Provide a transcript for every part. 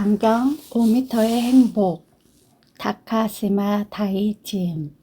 반경 5m의 행복 다카시마 다이지음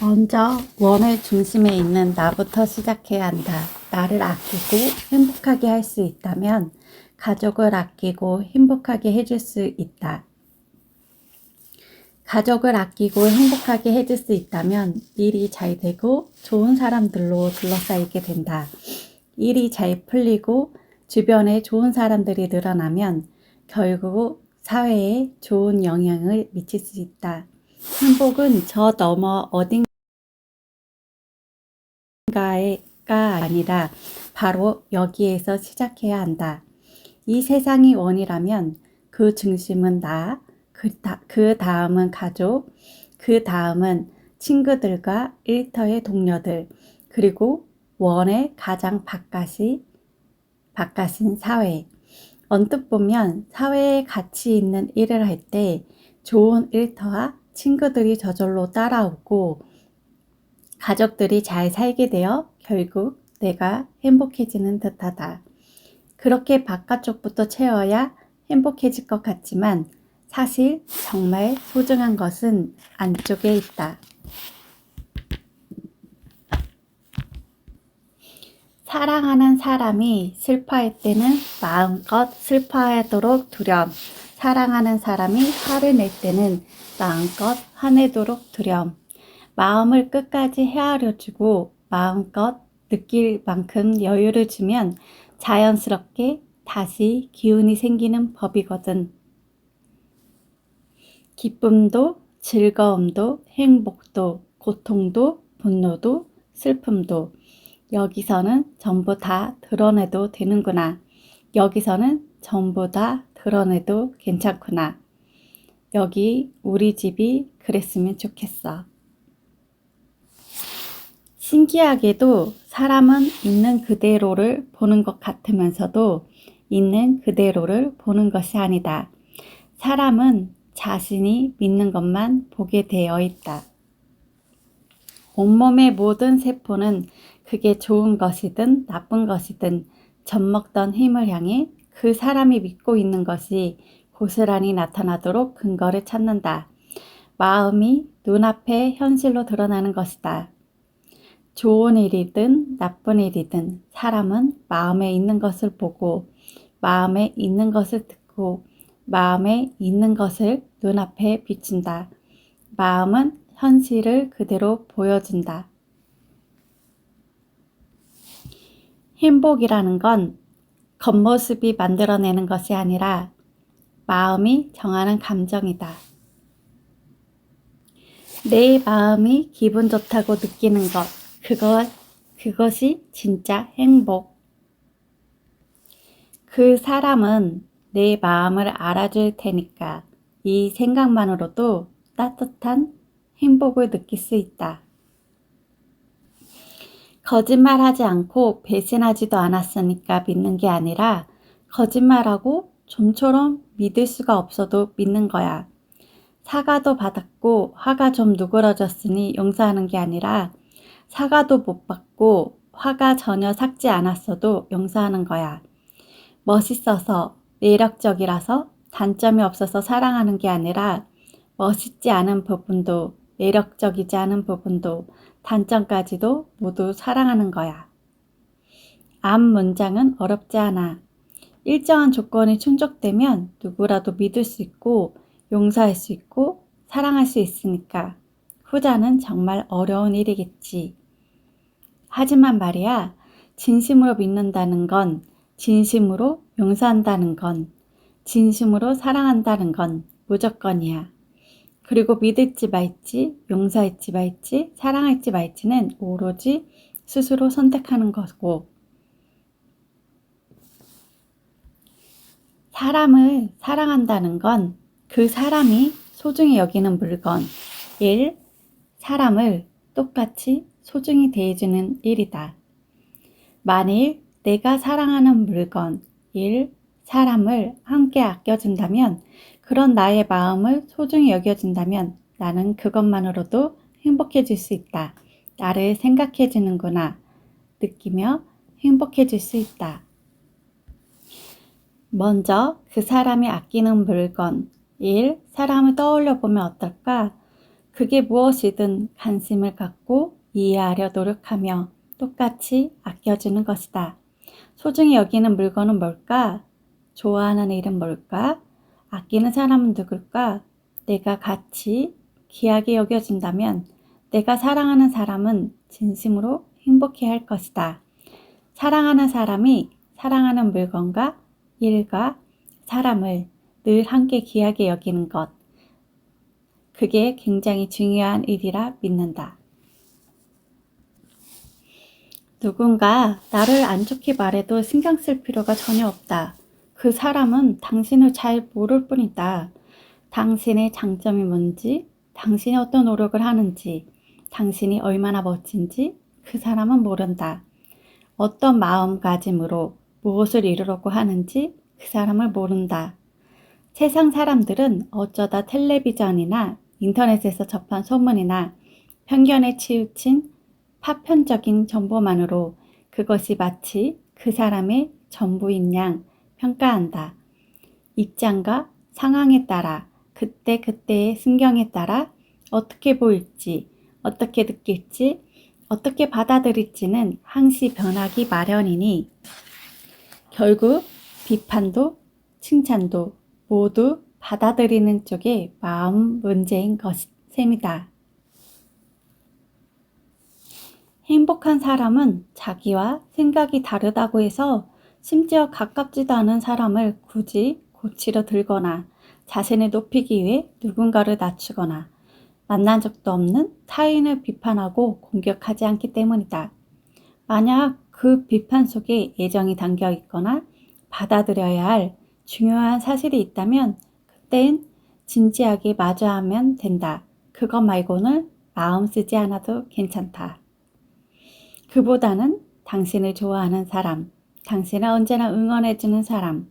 먼저 원의 중심에 있는 나부터 시작해야 한다. 나를 아끼고 행복하게 할 수 있다면 가족을 아끼고 행복하게 해줄 수 있다. 가족을 아끼고 행복하게 해줄 수 있다면 일이 잘 되고 좋은 사람들로 둘러싸이게 된다. 일이 잘 풀리고 주변에 좋은 사람들이 늘어나면 결국 사회에 좋은 영향을 미칠 수 있다. 행복은 저 너머 어딘가가 아니라 바로 여기에서 시작해야 한다. 이 세상이 원이라면 그 중심은 나, 그, 다, 그 다음은 가족, 그 다음은 친구들과 일터의 동료들, 그리고 원의 가장 바깥이 바깥인 사회. 언뜻 보면 사회에 가치 있는 일을 할 때 좋은 일터와 친구들이 저절로 따라오고 가족들이 잘 살게 되어 결국 내가 행복해지는 듯하다. 그렇게 바깥쪽부터 채워야 행복해질 것 같지만 사실 정말 소중한 것은 안쪽에 있다. 사랑하는 사람이 슬퍼할 때는 마음껏 슬퍼하도록 두렴. 사랑하는 사람이 화를 낼 때는 마음껏 화내도록 두렴. 마음을 끝까지 헤아려주고 마음껏 느낄 만큼 여유를 주면 자연스럽게 다시 기운이 생기는 법이거든. 기쁨도 즐거움도 행복도 고통도 분노도 슬픔도 여기서는 전부 다 드러내도 되는구나. 여기서는 전부 다 드러내도 괜찮구나. 여기 우리 집이 그랬으면 좋겠어. 신기하게도 사람은 있는 그대로를 보는 것 같으면서도 있는 그대로를 보는 것이 아니다. 사람은 자신이 믿는 것만 보게 되어 있다. 온몸의 모든 세포는 그게 좋은 것이든 나쁜 것이든 젖먹던 힘을 향해 그 사람이 믿고 있는 것이 고스란히 나타나도록 근거를 찾는다. 마음이 눈앞에 현실로 드러나는 것이다. 좋은 일이든 나쁜 일이든 사람은 마음에 있는 것을 보고 마음에 있는 것을 듣고 마음에 있는 것을 눈앞에 비춘다. 마음은 현실을 그대로 보여준다. 행복이라는 건 겉모습이 만들어내는 것이 아니라 마음이 정하는 감정이다. 내 마음이 기분 좋다고 느끼는 것, 그것, 그것이 진짜 행복. 그 사람은 내 마음을 알아줄 테니까 이 생각만으로도 따뜻한 행복을 느낄 수 있다. 거짓말하지 않고 배신하지도 않았으니까 믿는 게 아니라 거짓말하고 좀처럼 믿을 수가 없어도 믿는 거야. 사과도 받았고 화가 좀 누그러졌으니 용서하는 게 아니라 사과도 못 받고 화가 전혀 삭지 않았어도 용서하는 거야. 멋있어서 매력적이라서 단점이 없어서 사랑하는 게 아니라 멋있지 않은 부분도 매력적이지 않은 부분도 단점까지도 모두 사랑하는 거야. 앞 문장은 어렵지 않아. 일정한 조건이 충족되면 누구라도 믿을 수 있고 용서할 수 있고 사랑할 수 있으니까 후자는 정말 어려운 일이겠지. 하지만 말이야, 진심으로 믿는다는 건, 진심으로 용서한다는 건, 진심으로 사랑한다는 건 무조건이야. 그리고 믿을지 말지, 용서할지 말지, 사랑할지 말지는 오로지 스스로 선택하는 거고, 사람을 사랑한다는 건 그 사람이 소중히 여기는 물건, 일, 사람을 똑같이 소중히 대해주는 일이다. 만일 내가 사랑하는 물건, 일, 사람을 함께 아껴준다면 그런 나의 마음을 소중히 여겨준다면 나는 그것만으로도 행복해질 수 있다. 나를 생각해 주는구나. 느끼며 행복해질 수 있다. 먼저 그 사람이 아끼는 물건, 일, 사람을 떠올려 보면 어떨까? 그게 무엇이든 관심을 갖고 이해하려 노력하며 똑같이 아껴주는 것이다. 소중히 여기는 물건은 뭘까? 좋아하는 일은 뭘까? 아끼는 사람은 누굴까? 내가 같이 귀하게 여겨진다면 내가 사랑하는 사람은 진심으로 행복해 할 것이다. 사랑하는 사람이 사랑하는 물건과 일과 사람을 늘 함께 귀하게 여기는 것. 그게 굉장히 중요한 일이라 믿는다. 누군가 나를 안 좋게 말해도 신경 쓸 필요가 전혀 없다. 그 사람은 당신을 잘 모를 뿐이다. 당신의 장점이 뭔지, 당신이 어떤 노력을 하는지, 당신이 얼마나 멋진지 그 사람은 모른다. 어떤 마음가짐으로 무엇을 이루려고 하는지 그 사람을 모른다. 세상 사람들은 어쩌다 텔레비전이나 인터넷에서 접한 소문이나 편견에 치우친 파편적인 정보만으로 그것이 마치 그 사람의 전부인 양 평가한다. 입장과 상황에 따라 그때 그때의 순경에 따라 어떻게 보일지, 어떻게 느낄지, 어떻게 받아들일지는 항시 변하기 마련이니 결국 비판도 칭찬도 모두 받아들이는 쪽의 마음 문제인 것 셈이다. 행복한 사람은 자기와 생각이 다르다고 해서 심지어 가깝지도 않은 사람을 굳이 고치려 들거나 자신을 높이기 위해 누군가를 낮추거나 만난 적도 없는 타인을 비판하고 공격하지 않기 때문이다. 만약 그 비판 속에 애정이 담겨 있거나 받아들여야 할 중요한 사실이 있다면 그땐 진지하게 마주하면 된다. 그것 말고는 마음 쓰지 않아도 괜찮다. 그보다는 당신을 좋아하는 사람, 당신을 언제나 응원해주는 사람,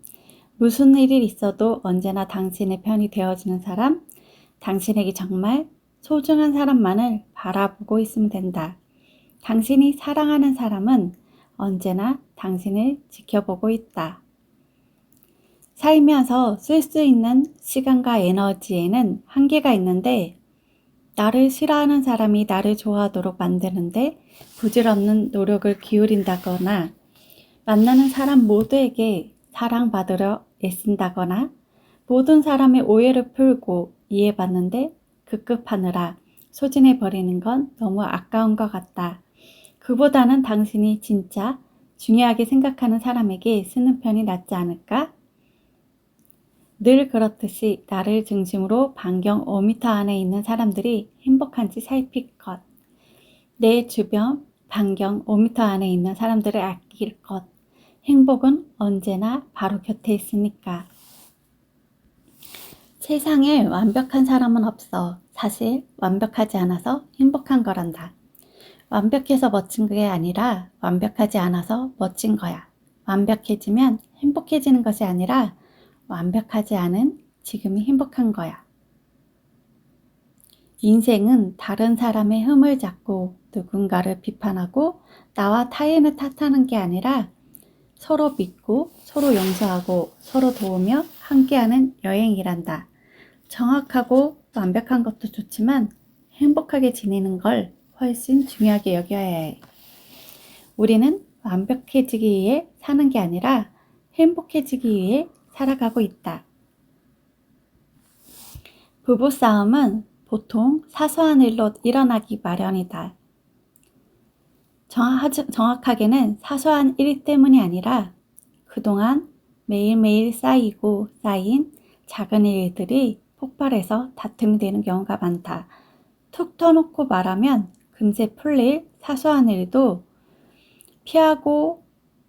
무슨 일이 있어도 언제나 당신의 편이 되어주는 사람, 당신에게 정말 소중한 사람만을 바라보고 있으면 된다. 당신이 사랑하는 사람은 언제나 당신을 지켜보고 있다. 살면서 쓸 수 있는 시간과 에너지에는 한계가 있는데 나를 싫어하는 사람이 나를 좋아하도록 만드는데 부질없는 노력을 기울인다거나 만나는 사람 모두에게 사랑받으려 애쓴다거나 모든 사람의 오해를 풀고 이해받는데 급급하느라 소진해 버리는 건 너무 아까운 것 같다. 그보다는 당신이 진짜 중요하게 생각하는 사람에게 쓰는 편이 낫지 않을까? 늘 그렇듯이 나를 중심으로 반경 5m 안에 있는 사람들이 행복한지 살필 것. 내 주변 반경 5m 안에 있는 사람들을 아낄 것. 행복은 언제나 바로 곁에 있으니까. 세상에 완벽한 사람은 없어. 사실 완벽하지 않아서 행복한 거란다. 완벽해서 멋진 게 아니라 완벽하지 않아서 멋진 거야. 완벽해지면 행복해지는 것이 아니라 완벽하지 않은 지금이 행복한 거야. 인생은 다른 사람의 흠을 잡고 누군가를 비판하고 나와 타인을 탓하는 게 아니라 서로 믿고 서로 용서하고 서로 도우며 함께하는 여행이란다. 정확하고 완벽한 것도 좋지만 행복하게 지내는 걸 훨씬 중요하게 여겨야 해. 우리는 완벽해지기 위해 사는 게 아니라 행복해지기 위해 살아가고 있다. 부부싸움은 보통 사소한 일로 일어나기 마련이다. 정확하게는 사소한 일 때문이 아니라 그동안 매일매일 쌓이고 쌓인 작은 일들이 폭발해서 다툼이 되는 경우가 많다. 툭 터놓고 말하면 금세 풀릴 사소한 일도 피하고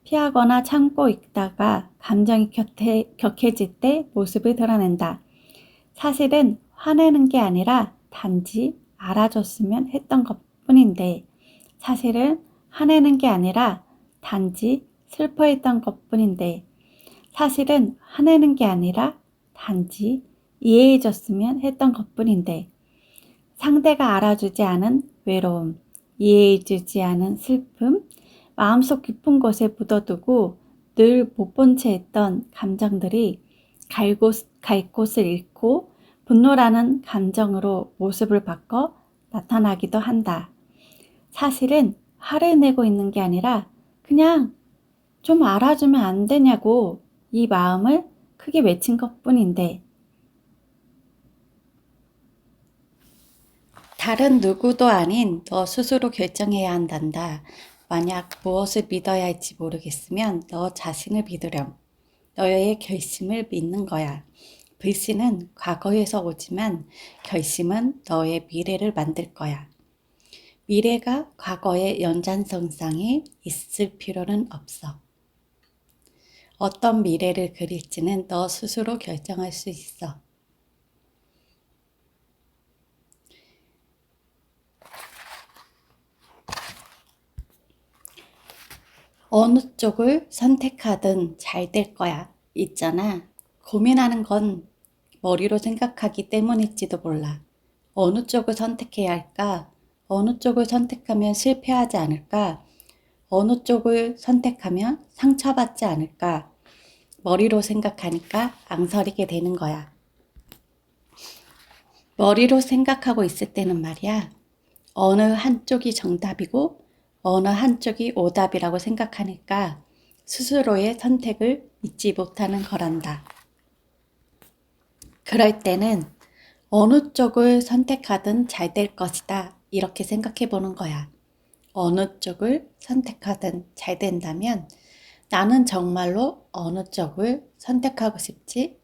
피하거나 참고 있다가 감정이 격해, 격해질 때 모습을 드러낸다. 사실은 화내는 게 아니라 단지 알아줬으면 했던 것 뿐인데 사실은 화내는 게 아니라 단지 슬퍼했던 것 뿐인데 사실은 화내는 게 아니라 단지 이해해줬으면 했던 것 뿐인데 상대가 알아주지 않은 외로움, 이해해주지 않은 슬픔, 마음속 깊은 곳에 묻어두고 늘 못 본 채 했던 감정들이 갈, 곳, 갈 곳을 잃고 분노라는 감정으로 모습을 바꿔 나타나기도 한다. 사실은 화를 내고 있는 게 아니라 그냥 좀 알아주면 안 되냐고 이 마음을 크게 외친 것 뿐인데 다른 누구도 아닌 너 스스로 결정해야 한단다. 만약 무엇을 믿어야 할지 모르겠으면 너 자신을 믿으렴. 너의 결심을 믿는 거야. 불신은 과거에서 오지만 결심은 너의 미래를 만들 거야. 미래가 과거의 연장선상에 있을 필요는 없어. 어떤 미래를 그릴지는 너 스스로 결정할 수 있어. 어느 쪽을 선택하든 잘 될 거야. 있잖아. 고민하는 건 머리로 생각하기 때문일지도 몰라. 어느 쪽을 선택해야 할까? 어느 쪽을 선택하면 실패하지 않을까? 어느 쪽을 선택하면 상처받지 않을까? 머리로 생각하니까 앙설이게 되는 거야. 머리로 생각하고 있을 때는 말이야. 어느 한쪽이 정답이고 어느 한쪽이 오답이라고 생각하니까 스스로의 선택을 믿지 못하는 거란다. 그럴 때는 어느 쪽을 선택하든 잘 될 것이다. 이렇게 생각해 보는 거야. 어느 쪽을 선택하든 잘 된다면 나는 정말로 어느 쪽을 선택하고 싶지?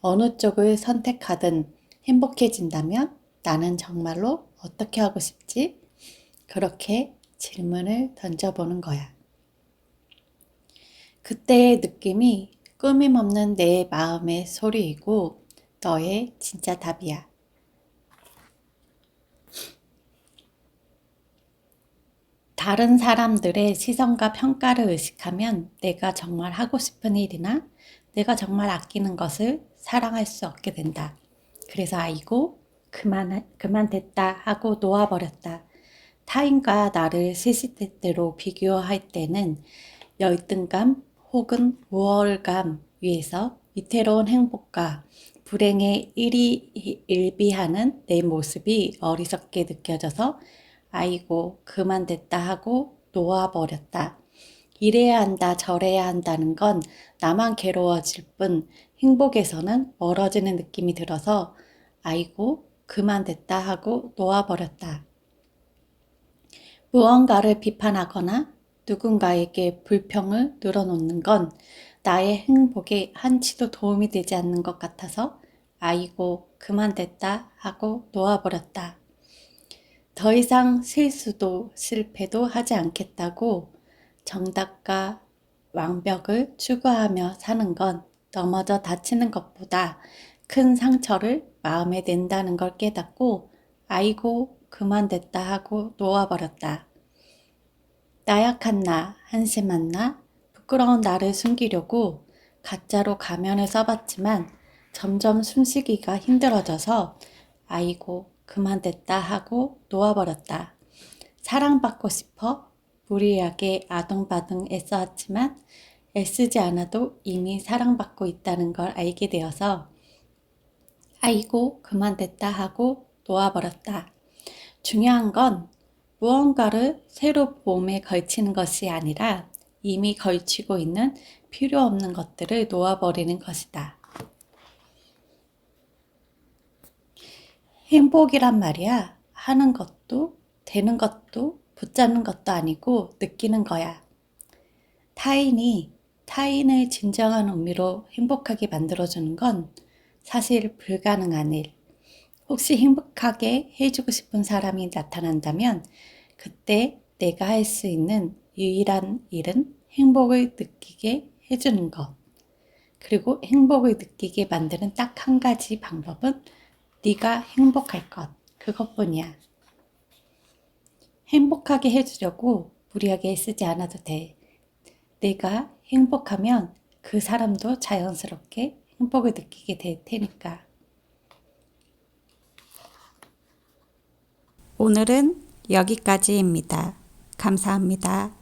어느 쪽을 선택하든 행복해진다면 나는 정말로 어떻게 하고 싶지? 그렇게 질문을 던져보는 거야. 그때의 느낌이 꾸밈 없는 내 마음의 소리이고 너의 진짜 답이야. 다른 사람들의 시선과 평가를 의식하면 내가 정말 하고 싶은 일이나 내가 정말 아끼는 것을 사랑할 수 없게 된다. 그래서 아이고, 그만, 그만 됐다 하고 놓아버렸다. 타인과 나를 시시때때로 비교할 때는 열등감 혹은 우월감 위에서 위태로운 행복과 불행에 일이 일비하는 내 모습이 어리석게 느껴져서 아이고 그만 됐다 하고 놓아버렸다. 이래야 한다 저래야 한다는 건 나만 괴로워질 뿐 행복에서는 멀어지는 느낌이 들어서 아이고 그만 됐다 하고 놓아버렸다. 무언가를 비판하거나 누군가에게 불평을 늘어놓는 건 나의 행복에 한치도 도움이 되지 않는 것 같아서 아이고 그만 됐다 하고 놓아버렸다. 더 이상 실수도 실패도 하지 않겠다고 정답과 완벽을 추구하며 사는 건 넘어져 다치는 것보다 큰 상처를 마음에 낸다는 걸 깨닫고 아이고 그만 됐다 하고 놓아버렸다. 나약한 나, 한심한 나, 부끄러운 나를 숨기려고 가짜로 가면을 써봤지만 점점 숨쉬기가 힘들어져서 아이고 그만 됐다 하고 놓아버렸다. 사랑받고 싶어 무리하게 아동바등 애써왔지만 애쓰지 않아도 이미 사랑받고 있다는 걸 알게 되어서 아이고 그만 됐다 하고 놓아버렸다. 중요한 건 무언가를 새로 몸에 걸치는 것이 아니라 이미 걸치고 있는 필요 없는 것들을 놓아버리는 것이다. 행복이란 말이야. 하는 것도, 되는 것도, 붙잡는 것도 아니고 느끼는 거야. 타인이 타인을 진정한 의미로 행복하게 만들어주는 건 사실 불가능한 일. 혹시 행복하게 해주고 싶은 사람이 나타난다면 그때 내가 할 수 있는 유일한 일은 행복을 느끼게 해주는 것. 그리고 행복을 느끼게 만드는 딱 한 가지 방법은 네가 행복할 것. 그것뿐이야. 행복하게 해주려고 무리하게 쓰지 않아도 돼. 내가 행복하면 그 사람도 자연스럽게 행복을 느끼게 될 테니까. 오늘은 여기까지입니다. 감사합니다.